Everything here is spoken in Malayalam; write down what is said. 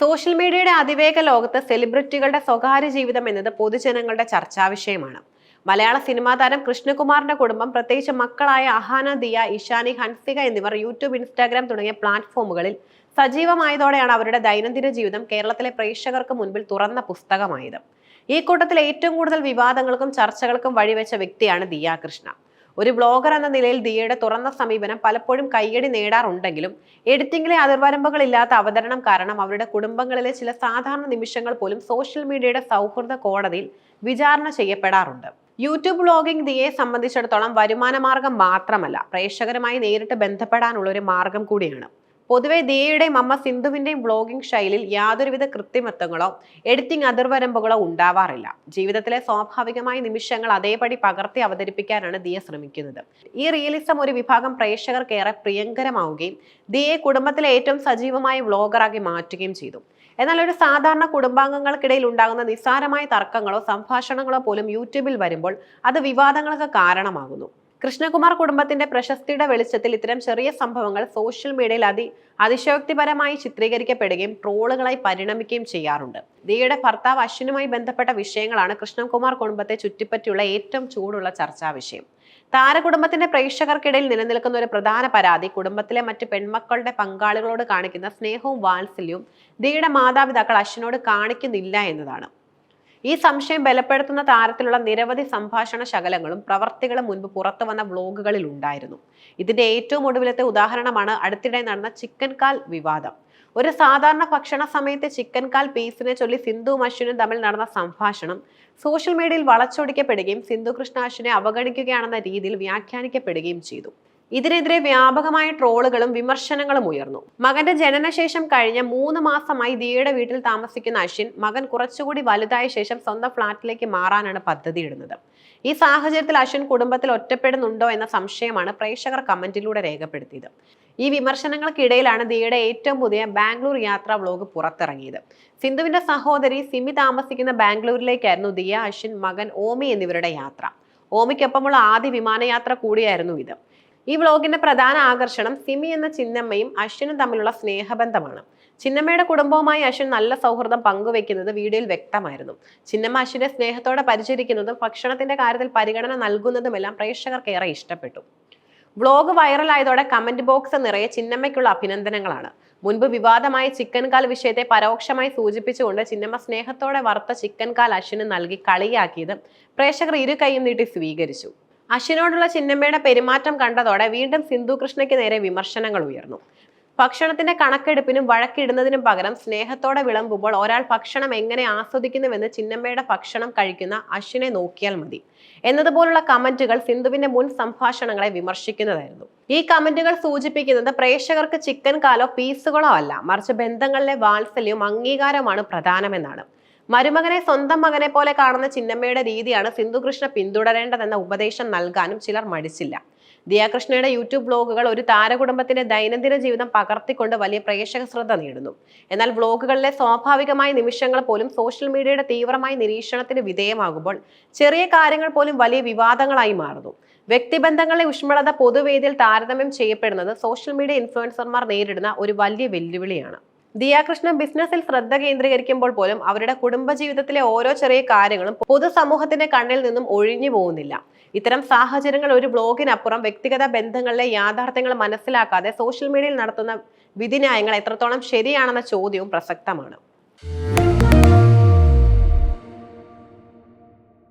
സോഷ്യൽ മീഡിയയുടെ അതിവേഗ ലോകത്ത് സെലിബ്രിറ്റികളുടെ സ്വകാര്യ ജീവിതം എന്നത് പൊതുജനങ്ങളുടെ ചർച്ചാ വിഷയമാണ്. മലയാള സിനിമാ താരം കൃഷ്ണകുമാറിന്റെ കുടുംബം പ്രത്യേകിച്ച് മക്കളായ അഹാന ദിയ ഇഷാനി ഹൻസിക എന്നിവർ യൂട്യൂബ് ഇൻസ്റ്റാഗ്രാം തുടങ്ങിയ പ്ലാറ്റ്ഫോമുകളിൽ സജീവമായതോടെയാണ് അവരുടെ ദൈനംദിന ജീവിതം കേരളത്തിലെ പ്രേക്ഷകർക്ക് മുൻപിൽ തുറന്ന പുസ്തകമായത്. ഈ കൂട്ടത്തിൽ ഏറ്റവും കൂടുതൽ വിവാദങ്ങൾക്കും ചർച്ചകൾക്കും വഴിവെച്ച വ്യക്തിയാണ് ദിയ കൃഷ്ണ. ഒരു ബ്ലോഗർ എന്ന നിലയിൽ ദിയയുടെ തുറന്ന സമീപനം പലപ്പോഴും കയ്യടി നേടാറുണ്ടെങ്കിലും എഡിറ്റിംഗിലെ അതിർവരമ്പുകളില്ലാത്ത അവതരണം കാരണം അവരുടെ കുടുംബങ്ങളിലെ ചില സാധാരണ നിമിഷങ്ങൾ പോലും സോഷ്യൽ മീഡിയയുടെ സൗഹൃദ കോടതിയിൽ വിചാരണ ചെയ്യപ്പെടാറുണ്ട്. യൂട്യൂബ് ബ്ലോഗിംഗ് ദിയെ സംബന്ധിച്ചിടത്തോളം വരുമാന മാർഗം മാത്രമല്ല പ്രേക്ഷകരുമായി നേരിട്ട് ബന്ധപ്പെടാനുള്ള ഒരു മാർഗം കൂടിയാണ്. പൊതുവെ ദിയയുടെയും അമ്മ സിന്ധുവിന്റെയും ബ്ലോഗിംഗ് ശൈലിയിൽ യാതൊരുവിധ കൃത്രിമത്വങ്ങളോ എഡിറ്റിംഗ് അതിർവരമ്പുകളോ ഉണ്ടാവാറില്ല. ജീവിതത്തിലെ സ്വാഭാവികമായ നിമിഷങ്ങൾ അതേപടി പകർത്തി അവതരിപ്പിക്കാനാണ് ദിയ ശ്രമിക്കുന്നത്. ഈ റിയലിസം ഒരു വിഭാഗം പ്രേക്ഷകർക്ക് ഏറെ പ്രിയങ്കരമാവുകയും ദിയെ കുടുംബത്തിലെ ഏറ്റവും സജീവമായ വ്ളോഗറാക്കി മാറ്റുകയും ചെയ്തു. എന്നാൽ ഒരു സാധാരണ കുടുംബാംഗങ്ങൾക്കിടയിൽ ഉണ്ടാകുന്ന നിസ്സാരമായ തർക്കങ്ങളോ സംഭാഷണങ്ങളോ പോലും യൂട്യൂബിൽ വരുമ്പോൾ അത് വിവാദങ്ങൾക്ക് കാരണമാകുന്നു. കൃഷ്ണകുമാർ കുടുംബത്തിന്റെ പ്രശസ്തിയുടെ വെളിച്ചത്തിൽ ഇത്തരം ചെറിയ സംഭവങ്ങൾ സോഷ്യൽ മീഡിയയിൽ അതി അതിശയോക്തിപരമായി ചിത്രീകരിക്കപ്പെടുകയും ട്രോളുകളായി പരിണമിക്കുകയും ചെയ്യാറുണ്ട്. ദിയയുടെ ഭർത്താവ് അശ്വിനുമായി ബന്ധപ്പെട്ട വിഷയങ്ങളാണ് കൃഷ്ണകുമാർ കുടുംബത്തെ ചുറ്റിപ്പറ്റിയുള്ള ഏറ്റവും ചൂടുള്ള ചർച്ചാ വിഷയം. താരകുടുംബത്തിന്റെ പ്രേക്ഷകർക്കിടയിൽ നിലനിൽക്കുന്ന ഒരു പ്രധാന പരാതി കുടുംബത്തിലെ മറ്റ് പെൺമക്കളുടെ പങ്കാളികളോട് കാണിക്കുന്ന സ്നേഹവും വാത്സല്യവും ദിയുടെ മാതാപിതാക്കൾ അശ്വിനോട് കാണിക്കുന്നില്ല എന്നതാണ്. ഈ സംശയം ബലപ്പെടുത്തുന്ന താരത്തിലുള്ള നിരവധി സംഭാഷണ ശകലങ്ങളും പ്രവർത്തികളും മുൻപ് പുറത്തു വന്ന വ്ലോഗുകളിൽ ഉണ്ടായിരുന്നു. ഇതിന്റെ ഏറ്റവും ഒടുവിലത്തെ ഉദാഹരണമാണ് അടുത്തിടെ നടന്ന ചിക്കൻകാൽ വിവാദം. ഒരു സാധാരണ ഭക്ഷണ സമയത്ത് ചിക്കൻകാൽ പീസിനെ ചൊല്ലി സിന്ധു അശ്വിനും തമ്മിൽ നടന്ന സംഭാഷണം സോഷ്യൽ മീഡിയയിൽ വളച്ചൊടിക്കപ്പെടുകയും സിന്ധു കൃഷ്ണ അശ്വിനെ അവഗണിക്കുകയാണെന്ന രീതിയിൽ വ്യാഖ്യാനിക്കപ്പെടുകയും ചെയ്തു. ഇതിനെതിരെ വ്യാപകമായ ട്രോളുകളും വിമർശനങ്ങളും ഉയർന്നു. മകന്റെ ജനനശേഷം കഴിഞ്ഞ മൂന്ന് മാസമായി ദിയയുടെ വീട്ടിൽ താമസിക്കുന്ന അശ്വിൻ മകൻ കുറച്ചുകൂടി വലുതായ ശേഷം സ്വന്തം ഫ്ളാറ്റിലേക്ക് മാറാനാണ് പദ്ധതി ഇടുന്നത് ഈ സാഹചര്യത്തിൽ അശ്വിൻ കുടുംബത്തിൽ ഒറ്റപ്പെടുന്നുണ്ടോ എന്ന സംശയമാണ് പ്രേക്ഷകർ കമന്റിലൂടെ രേഖപ്പെടുത്തിയത്. ഈ വിമർശനങ്ങൾക്കിടയിലാണ് ദിയയുടെ ഏറ്റവും പുതിയ ബാംഗ്ലൂർ യാത്രാ വ്ലോഗ് പുറത്തിറങ്ങിയത്. സിന്ധുവിന്റെ സഹോദരി സിമി താമസിക്കുന്ന ബാംഗ്ലൂരിലേക്കായിരുന്നു ദിയ അശ്വിൻ മകൻ ഓമി എന്നിവരുടെ യാത്ര. ഓമിക്കൊപ്പമുള്ള ആദ്യ വിമാനയാത്ര കൂടിയായിരുന്നു ഇത്. ഈ വ്ളോഗിന്റെ പ്രധാന ആകർഷണം സിമി എന്ന ചിന്നമ്മയും അശ്വിനും തമ്മിലുള്ള സ്നേഹബന്ധമാണ്. ചിന്നമ്മയുടെ കുടുംബവുമായി അശ്വിൻ നല്ല സൗഹൃദം പങ്കുവെക്കുന്നത് വീഡിയോയിൽ വ്യക്തമായിരുന്നു. ചിന്നമ്മ അശ്വിനെ സ്നേഹത്തോടെ പരിചരിക്കുന്നതും ഭക്ഷണത്തിന്റെ കാര്യത്തിൽ പരിഗണന നൽകുന്നതുമെല്ലാം പ്രേക്ഷകർക്ക് ഏറെ ഇഷ്ടപ്പെട്ടു. വ്ളോഗ് വൈറലായതോടെ കമന്റ് ബോക്സ് നിറയെ ചിന്നമ്മയ്ക്കുള്ള അഭിനന്ദനങ്ങളാണ്. മുൻപ് വിവാദമായ ചിക്കൻ കാൽ വിഷയത്തെ പരോക്ഷമായി സൂചിപ്പിച്ചുകൊണ്ട് ചിന്നമ്മ സ്നേഹത്തോടെ വറുത്ത ചിക്കൻ കാൽ അശ്വിന് നൽകി കളിയാക്കിയത് പ്രേക്ഷകർ ഇരു കൈയും നീട്ടി സ്വീകരിച്ചു. അശ്വിനോടുള്ള ചിന്നമ്മയുടെ പെരുമാറ്റം കണ്ടതോടെ വീണ്ടും സിന്ധു കൃഷ്ണയ്ക്ക് നേരെ വിമർശനങ്ങൾ ഉയർന്നു. ഭക്ഷണത്തിന്റെ കണക്കെടുപ്പിനും വഴക്കിടുന്നതിനും പകരം സ്നേഹത്തോടെ വിളമ്പുമ്പോൾ ഒരാൾ ഭക്ഷണം എങ്ങനെ ആസ്വദിക്കുന്നുവെന്ന് ചിന്നമ്മയുടെ ഭക്ഷണം കഴിക്കുന്ന അശ്വിനെ നോക്കിയാൽ മതി. എന്നതുപോലുള്ള കമന്റുകൾ സിന്ധുവിന്റെ മുൻ സംഭാഷണങ്ങളെ വിമർശിക്കുന്നതായിരുന്നു. ഈ കമന്റുകൾ സൂചിപ്പിക്കുന്നത് പ്രേക്ഷകർക്ക് ചിക്കൻ കാലോ പീസുകളോ അല്ല. മറിച്ച് ബന്ധങ്ങളിലെ വാത്സല്യവും അംഗീകാരമാണ് പ്രധാനമെന്നാണ്. മരുമകനെ സ്വന്തം മകനെ പോലെ കാണുന്ന ചിന്നമ്മയുടെ രീതിയാണ് സിന്ധുകൃഷ്ണ പിന്തുടരേണ്ടതെന്ന ഉപദേശം നൽകാനും ചിലർ മടിച്ചില്ല. ദിയാകൃഷ്ണയുടെ യൂട്യൂബ് ബ്ലോഗുകൾ ഒരു താരകുടുംബത്തിന്റെ ദൈനംദിന ജീവിതം പകർത്തിക്കൊണ്ട് വലിയ പ്രേക്ഷക ശ്രദ്ധ നേടുന്നു. എന്നാൽ ബ്ലോഗുകളിലെ സ്വാഭാവികമായ നിമിഷങ്ങൾ പോലും സോഷ്യൽ മീഡിയയുടെ തീവ്രമായ നിരീക്ഷണത്തിന് വിധേയമാകുമ്പോൾ ചെറിയ കാര്യങ്ങൾ പോലും വലിയ വിവാദങ്ങളായി മാറുന്നു. വ്യക്തിബന്ധങ്ങളിലെ ഉഷ്മളത പൊതുവേദിയിൽ താരതമ്യം ചെയ്യപ്പെടുന്നത് സോഷ്യൽ മീഡിയ ഇൻഫ്ലുവൻസർമാർ നേരിടുന്ന ഒരു വലിയ വെല്ലുവിളിയാണ്. ദിയാകൃഷ്ണൻ ബിസിനസ്സിൽ ശ്രദ്ധ കേന്ദ്രീകരിക്കുമ്പോൾ പോലും അവരുടെ കുടുംബജീവിതത്തിലെ ഓരോ ചെറിയ കാര്യങ്ങളും പൊതുസമൂഹത്തിന്റെ കണ്ണിൽ നിന്നും ഒഴിഞ്ഞു പോകുന്നില്ല. ഇത്തരം സാഹചര്യങ്ങൾ ഒരു ബ്ലോഗിനപ്പുറം വ്യക്തിഗത ബന്ധങ്ങളിലെ യാഥാർത്ഥ്യങ്ങൾ മനസ്സിലാക്കാതെ സോഷ്യൽ മീഡിയയിൽ നടത്തുന്ന വിധിന്യായങ്ങൾ എത്രത്തോളം ശരിയാണെന്ന ചോദ്യവും പ്രസക്തമാണ്.